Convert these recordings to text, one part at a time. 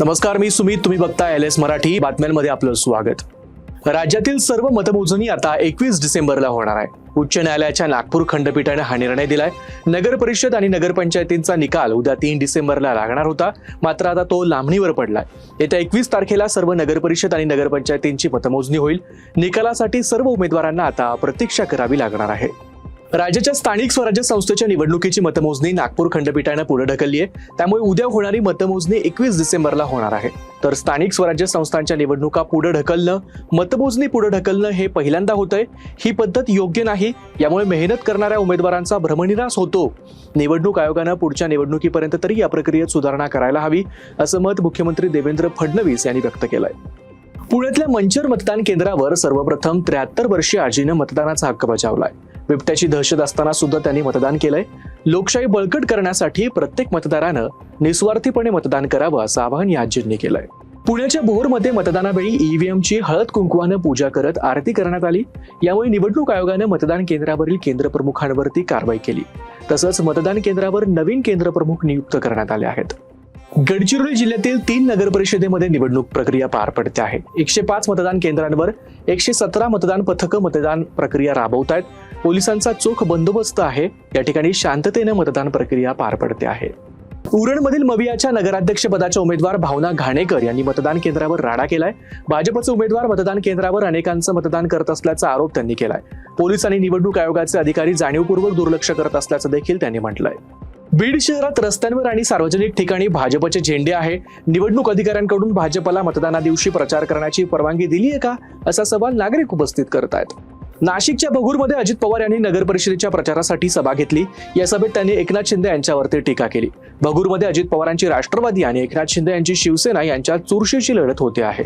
नमस्कार मी सुमित. तुम्ही बघता एल एस मराठी. बातम्यांमध्ये आपलं स्वागत. राज्यातील सर्व मतमोजणी आता एकवीस डिसेंबरला होणार आहे. उच्च न्यायालयाच्या नागपूर खंडपीठाने हा निर्णय दिलाय. नगर परिषद आणि नगरपंचायतींचा निकाल उद्या तीन डिसेंबरला लागणार होता. मात्र आता तो लांबणीवर पडलाय. येत्या एकवीस तारखेला सर्व नगर परिषद आणि नगरपंचायतींची मतमोजणी होईल. निकालासाठी सर्व उमेदवारांना आता प्रतीक्षा करावी लागणार आहे. राज्याच्या स्थानिक स्वराज्य संस्थेच्या निवडणुकीची मतमोजणी नागपूर खंडपीठानं पुढे ढकलली आहे. त्यामुळे उद्या होणारी मतमोजणी एकवीस डिसेंबरला होणार आहे. तर स्थानिक स्वराज्य संस्थांच्या निवडणुका पुढे ढकलणं मतमोजणी पुढे ढकलणं हे पहिल्यांदा होतंय. ही पद्धत योग्य नाही. यामुळे मेहनत करणाऱ्या उमेदवारांचा भ्रमनिरास होतो. निवडणूक आयोगानं पुढच्या निवडणुकीपर्यंत तरी या प्रक्रियेत सुधारणा करायला हवी असं मत मुख्यमंत्री देवेंद्र फडणवीस यांनी व्यक्त केलंय. पुण्यातल्या मंचर मतदान केंद्रावर सर्वप्रथम त्र्याहत्तर वर्षीय आजीनं मतदानाचा हक्क बजावलाय. बिबट्याची दहशत असताना सुद्धा त्यांनी मतदान केलंय. लोकशाही बळकट करण्यासाठी प्रत्येक मतदारानं निस्वार्थीपणे मतदान करावं असं आवाहन याजींनी केलंय. पुण्याच्या भोरमध्ये मतदानावेळी ईव्हीएमची हळद कुंकवानं पूजा करत आरती करण्यात आली. यामुळे निवडणूक आयोगानं मतदान केंद्रावरील केंद्रप्रमुखांवरती कारवाई केली. तसंच मतदान केंद्रावर नवीन केंद्रप्रमुख नियुक्त करण्यात आले आहेत. गडचिरोली जिल्ह्यातील तीन नगर परिषदेमध्ये निवडणूक प्रक्रिया पार पडते आहे. एकशे पाच मतदान केंद्रांवर एकशे सतरा मतदान पथकं मतदान प्रक्रिया राबवत आहेत पोलिसांचा चोख बंदोबस्त आहे. या ठिकाणी शांततेने मतदान प्रक्रिया पार पडते आहे. उरणमधील मवियाच्या नगराध्यक्षपदाच्या उमेदवार भावना घाणेकर यांनी मतदान केंद्रावर राडा केलाय. भाजपचे उमेदवार मतदान केंद्रावर अनेकांचं मतदान करत असल्याचा आरोप त्यांनी केलाय. पोलीस आणि निवडणूक आयोगाचे अधिकारी जाणीवपूर्वक दुर्लक्ष करत असल्याचं देखील त्यांनी म्हटलंय. बीड शहरात रस्त्यांवर आणि सार्वजनिक ठिकाणी भाजपचे झेंडे आहे. निवडणूक अधिकाऱ्यांकडून भाजपला मतदाना दिवशी प्रचार करण्याची परवानगी दिली आहे का? असा सवाल नागरिक उपस्थित करत आहेत नाशिकच्या बगूरमध्ये अजित पवार यांनी नगर परिषदेच्या प्रचारासाठी सभा घेतली. या सभेत त्यांनी एकनाथ शिंदे यांच्यावरती टीका केली. बघूरमध्ये अजित पवारांची राष्ट्रवादी आणि एकनाथ शिंदे यांची शिवसेना यांच्यात चुरशीची लढत होते आहे.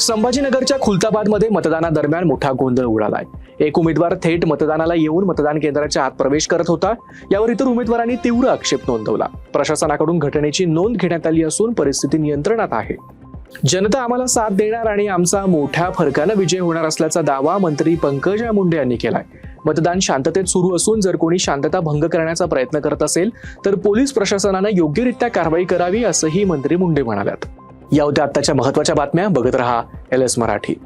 संभाजीनगरच्या खुलताबादमध्ये मतदानादरम्यान मोठा गोंधळ उडालाय. एक उमेदवार थेट मतदानाला येऊन मतदान केंद्राच्या आत प्रवेश करत होता. यावर इतर उमेदवारांनी तीव्र आक्षेप नोंदवला. प्रशासनाकडून घटनेची नोंद घेण्यात आली असून परिस्थिती नियंत्रणात आहे. जनता आम्हाला साथ देणार आणि आमचा मोठ्या फरकानं विजय होणार असल्याचा दावा मंत्री पंकजा मुंडे यांनी केलाय. मतदान शांततेत सुरू असून जर कोणी शांतता भंग करण्याचा प्रयत्न करत असेल तर पोलीस प्रशासनानं योग्यरित्या कारवाई करावी असंही मंत्री मुंडे म्हणाल्यात. या होत्या आत्ताच्या महत्त्वाच्या बातम्या. बघत रहा एल एस मराठी.